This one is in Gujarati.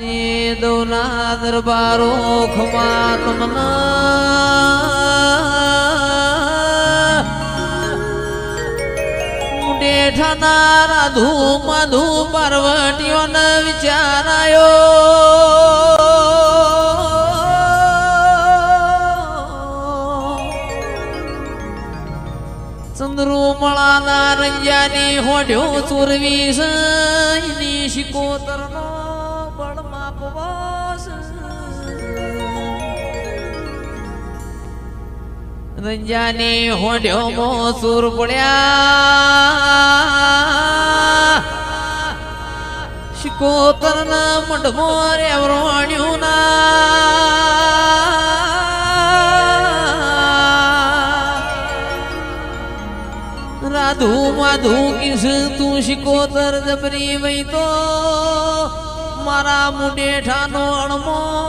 દોના દરબારો ખમા તમના ઠાના રાધુ માધુ પાર્વતીઓ ન વિચારાયો. ચંદ્રુમળાના રંજાની હોઢ્યો ચોરવી સૈની શિકોતરનો રંજાની હોડ્યો મો સુર પડ્યા. શિકોતરના મઢમો રેવરોણ્યું ના રાધુ માધુ કિસ તું શિકોતર જબરી વઈ તો મારા મુંડેઠાનો અણમો.